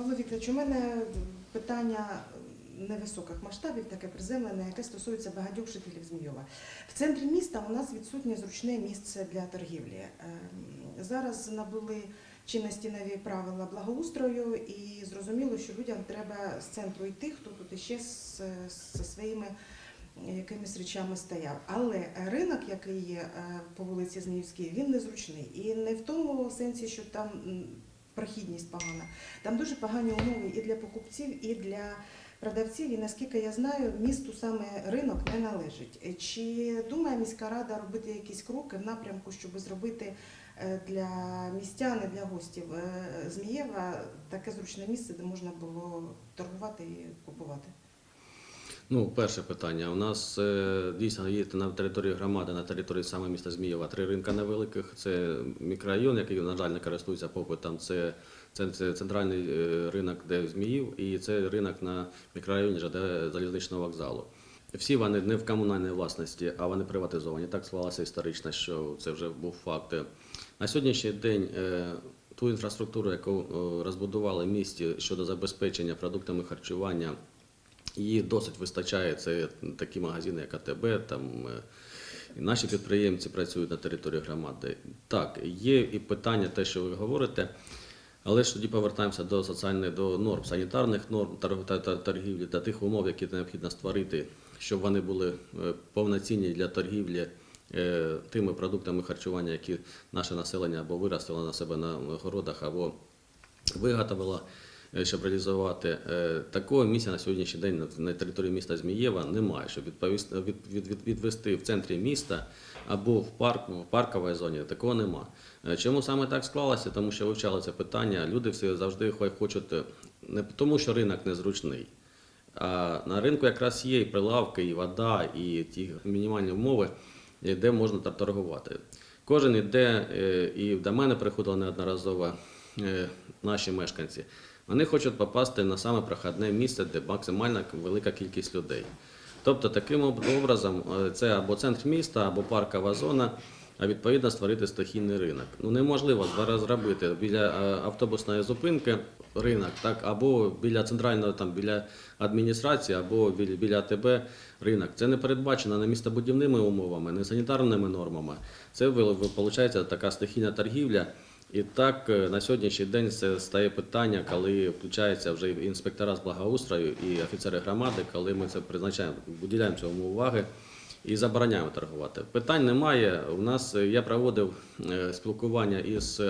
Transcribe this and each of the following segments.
Павло Вікторович, у мене питання невисоких масштабів, таке приземлене, яке стосується багатьох жителів Змійова. В центрі міста у нас відсутнє зручне місце для торгівлі. Ем, Зараз набули чинності нові правила благоустрою, і зрозуміло, що людям треба з центру йти, хто тут іще зі своїми якимись речами стояв. Але ринок, який є е, по вулиці Зміївській, він незручний. І не в тому сенсі, що там прохідність погана. Там дуже погані умови і для покупців, і для продавців. І наскільки я знаю, місту саме ринок не належить. Чи думає міська рада робити якісь кроки в напрямку, щоб зробити е, для містян і для гостів е, Змієва таке зручне місце, де можна було торгувати і купувати? Ну, перше питання. У нас е, дійсно є на території громади, на території саме міста Змієва три ринка невеликих. Це мікрорайон, який, на жаль, не користується попитом. Це, це, це центральний е, ринок, де Зміїв, і це ринок на мікрорайоні ЖД залізничного вокзалу. Всі вони не в комунальній власності, а вони приватизовані. Так склалося історично, що це вже був факт. На сьогоднішній день е, ту інфраструктуру, яку розбудували в місті щодо забезпечення продуктами харчування, Її досить вистачає. Це такі магазини, як АТБ, там е, і наші підприємці працюють на території громади. Так, є і питання, те, що ви говорите, але ж тоді повертаємося до соціальних до норм, санітарних норм торгівлі та тих умов, які необхідно створити, щоб вони були е, повноцінні для торгівлі е, тими продуктами харчування, які наше населення або виростило на себе на городах, або виготовило, щоб реалізувати. Е, Такого місця на сьогоднішній день на- території міста Змієва немає, щоб відвести в центрі міста або в парк, в парковій зоні. Такого нема. Е, Чому саме так склалося? Тому що вивчали це питання. Люди всі завжди хочуть е, не тому, що ринок незручний. А на ринку якраз є і прилавки, і вода, і ті мінімальні умови, е, де можна тор- торгувати. Кожен іде, е, і до мене приходили неодноразово е, наші мешканці. Вони хочуть попасти на саме проходне місце, де максимальна велика кількість людей. Тобто, таким образом, е, це або центр міста, або паркова зона, а відповідно створити стихійний ринок. Ну неможливо зараз зробити біля е, автобусної зупинки ринок, так або біля центрального там біля адміністрації, або біля, АТБ ринок. Це не передбачено не містобудівними умовами, не санітарними нормами. Це виходить така стихійна торгівля. І так е, на сьогоднішній день це стає питання, коли включаються вже інспектора з благоустрою і офіцери громади, коли ми це призначаємо, уділяємо цьому уваги і забороняємо торгувати. Питань немає. У нас е, я проводив е, спілкування із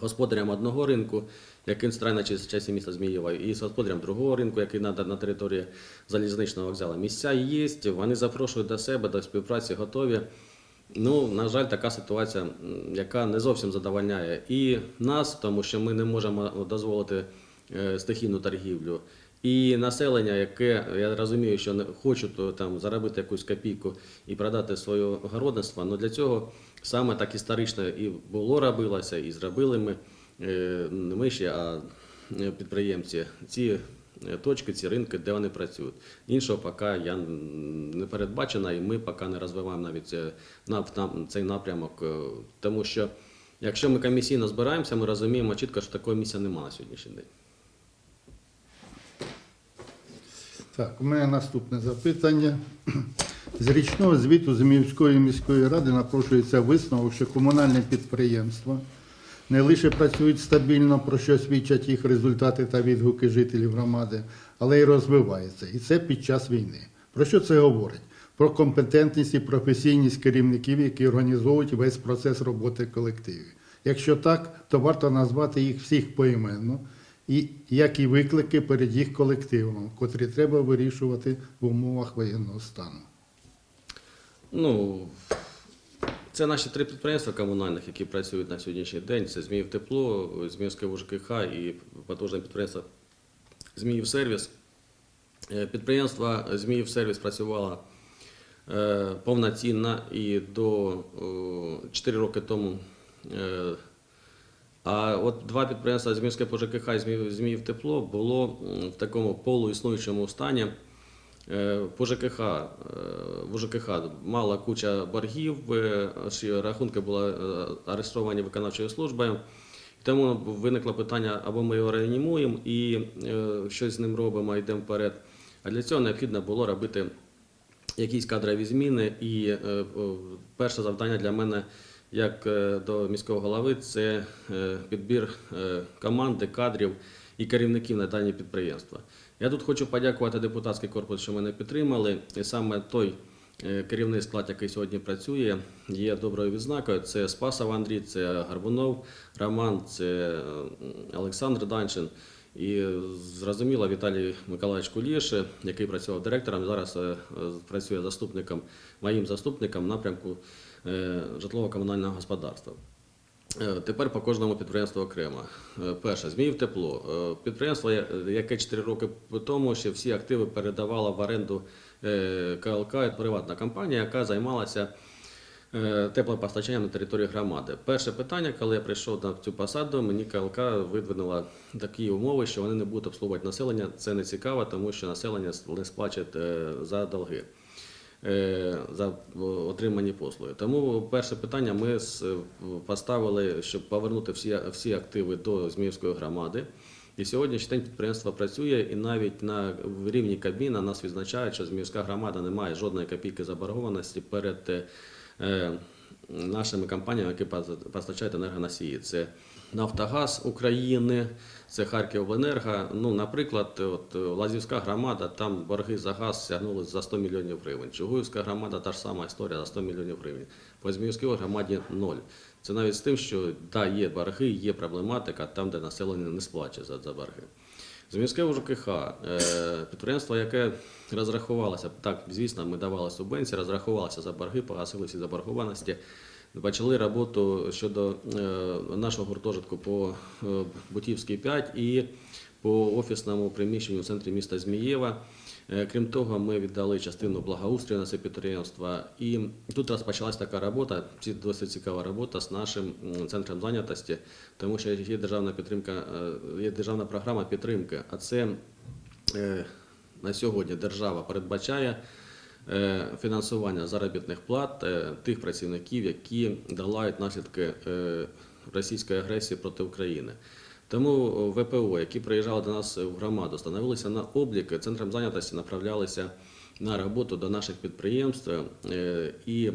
господарям одного ринку, який на часі міста Змієва, і з господарем другого ринку, який на, на території залізничного вокзалу. Місця є, вони запрошують до себе, до співпраці готові. Ну, на жаль, така ситуація, яка не зовсім задовольняє і нас, тому що ми не можемо дозволити е, стихійну торгівлю. І населення, яке я розумію, що не хочуть е, там заробити якусь копійку і продати своє городництво, але для цього саме так історично і було робилося, і зробили ми е, не ми ще, а е, підприємці ці е, точки, ці ринки, де вони працюють. Іншого поки я не передбачено, і ми поки не розвиваємо навіть е, цей напрямок, е, тому що якщо ми комісійно збираємося, ми розуміємо чітко, що такого місця немає на сьогоднішній день. Так, у мене наступне запитання. З річного звіту Зміївської міської ради напрошується висновок, що комунальні підприємства не лише працюють стабільно, про що свідчать їх результати та відгуки жителів громади, але й розвиваються. І це під час війни. Про що це говорить? Про компетентність і професійність керівників, які організовують весь процес роботи колективів. Якщо так, то варто назвати їх всіх поіменно, і як і виклики перед їх колективом, котрі треба вирішувати в умовах воєнного стану. Ну, це наші три підприємства комунальних, які працюють на сьогоднішній день. Це Зміїв Тепло, Зміївське ВЖКХ і потужне підприємство Зміїв Сервіс. Е, Підприємство Зміїв Сервіс працювало е, повноцінно і до 4 роки тому. е, А от два підприємства Зміївське ПЖКХ і Зміїв Тепло було в такому полуіснуючому стані. Е, По ЖКХ, е, в ЖКХ мала куча боргів, е, рахунки були е, арештовані виконавчою службою. Тому виникло питання, або ми його реанімуємо і е, щось з ним робимо, йдемо вперед. А для цього необхідно було робити якісь кадрові зміни. І е, перше завдання для мене, як е, до міського голови, це е, підбір е, команди, кадрів і керівників на дані підприємства. Я тут хочу подякувати депутатський корпус, що мене підтримали. І саме той е, керівний склад, який сьогодні працює, є доброю відзнакою. Це Спасов Андрій, це Гарбунов Роман, це Олександр Данчин. І зрозуміло, Віталій Миколаївич Куліш, який працював директором, зараз е, працює заступником, моїм заступником в напрямку е, житлово-комунального господарства. Е, Тепер по кожному підприємству окремо. Е, Перше, Зміїв тепло. Е, Підприємство, яке 4 роки тому ще всі активи передавало в оренду КЛК, приватна компанія, яка займалася теплопостачанням на території громади. Перше питання, коли я прийшов на цю посаду, мені КЛК видвинула такі умови, що вони не будуть обслуговувати населення. Це не цікаво, тому що населення не сплачує за долги. Е, За отримані послуги. Тому перше питання ми с- поставили, щоб повернути всі, всі активи до Зміївської громади. І сьогоднішній день підприємство працює, і навіть на рівні Кабміна нас відзначають, що Зміївська громада не має жодної копійки заборгованості перед е, е, нашими компаніями, які постачають енергоносії. Це Нафтогаз України, це Харківобленерго. Ну, наприклад, от е, Лазівська громада, там борги за газ сягнули за 100 мільйонів гривень. Чугуївська громада та ж сама історія за 100 мільйонів гривень. По Зміївській громаді ноль. Це навіть з тим, що да, є борги, є проблематика там, де населення не сплачує за, за борги. Зміське УЖКХ, е, підприємство, яке розрахувалося, так, звісно, ми давали субвенції, розрахувалося за борги, погасили всі заборгованості. Почали роботу щодо е, нашого гуртожитку по е, Бутівській 5 і по офісному приміщенню в центрі міста Змієва. Е, Крім того, ми віддали частину благоустрою на це підприємство. І тут розпочалась така робота, досить цікава робота з нашим центром зайнятості, тому що є державна підтримка, є державна програма підтримки, а це на сьогодні держава передбачає фінансування заробітних плат е, тих працівників, які долають наслідки е, російської агресії проти України. Тому ВПО, які приїжджали до нас в громаду, становилися на облік, центром зайнятості направлялися на роботу до наших підприємств. е, І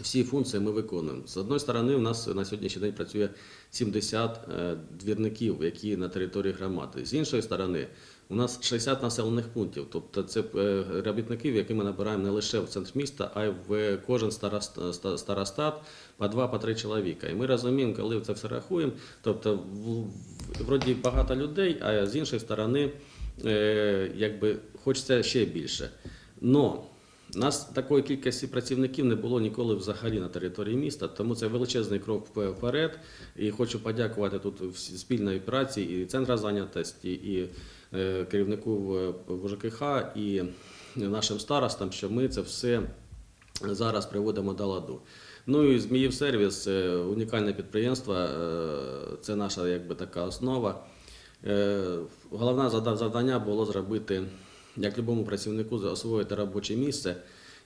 всі функції ми виконуємо. З одної сторони, у нас на сьогоднішній день працює 70 е, двірників, які на території громади. З іншої сторони, у нас 60 населених пунктів. Тобто це е, робітників, які ми набираємо не лише в центр міста, а й в кожен старост- старостат по два, по три чоловіка. І ми розуміємо, коли це все рахуємо. Тобто, вроді багато людей, а з іншої сторони, е, якби хочеться ще більше. Но нас такої кількості працівників не було ніколи взагалі на території міста, тому це величезний крок вперед. І хочу подякувати тут спільної праці і центра зайнятості, і е, керівнику в- в і нашим старостам, що ми це все зараз приводимо до ладу. Ну і Зміїв сервіс е, унікальне підприємство, е, це наша якби така основа. Е, Головне завдання було зробити, як любому працівнику, освоїти робоче місце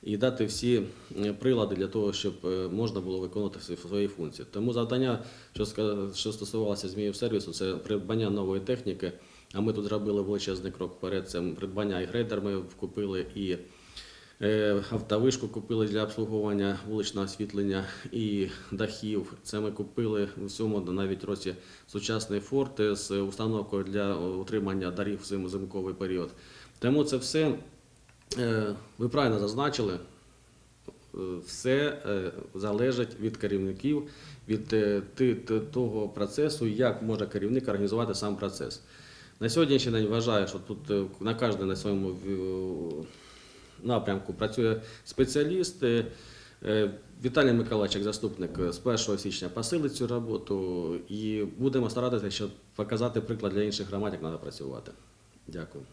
і дати всі е, прилади для того, щоб е, можна було виконувати свої функції. Тому завдання, що стосувалося Зміїв сервісу, це придбання нової техніки. А ми тут зробили величезний крок вперед. Це придбання і грейдер ми купили, і Е, Автовишку купили для обслуговування вуличного освітлення і дахів. Це ми купили в цьому навіть році сучасний форт з установкою для утримання доріг в зим- зимковий період. Тому це все е, ви правильно зазначили. Е, Все е, залежить від керівників, від того процесу, як може керівник організувати сам процес. На сьогоднішній день вважаю, що тут на кожен на своєму напрямку працює спеціаліст. Віталій Миколаївич, як заступник, з 1 січня посилить цю роботу і будемо старатися, щоб показати приклад для інших громад, як треба працювати. Дякую.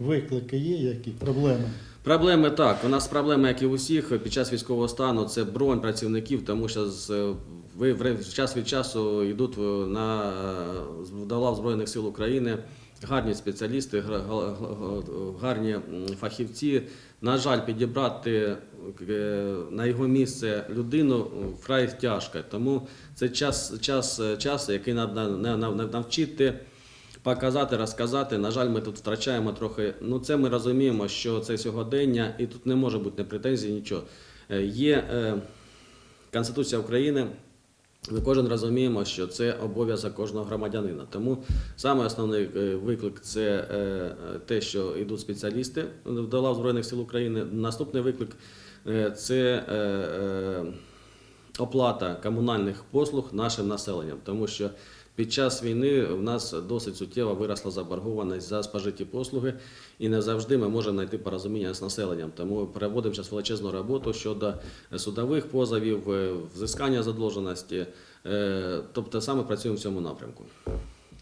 Виклики є, які проблеми? Проблеми так. У нас проблеми, як і у всіх, під час військового стану це бронь працівників, тому що з ви в час від часу йдуть на з- до Збройних сил України гарні спеціалісти, гарні фахівці. На жаль, підібрати е, на його місце людину вкрай тяжко. Тому це час, час, час який треба навчити показати, розказати. На жаль, ми тут втрачаємо трохи. Ну, це ми розуміємо, що це сьогодення, і тут не може бути ні претензій, нічого. Е, Є е, Конституція України. Ми кожен розуміємо, що це обов'язок кожного громадянина. Тому саме основний е, виклик це е, те, що йдуть спеціалісти до лав Збройних сил України. Наступний виклик це оплата комунальних послуг нашим населенням, тому що під час війни в нас досить суттєво виросла заборгованість за спожиті послуги, і не завжди ми можемо знайти порозуміння з населенням. Тому проводимо зараз величезну роботу щодо судових позовів, е, взискання задовженості. Тобто саме працюємо в цьому напрямку.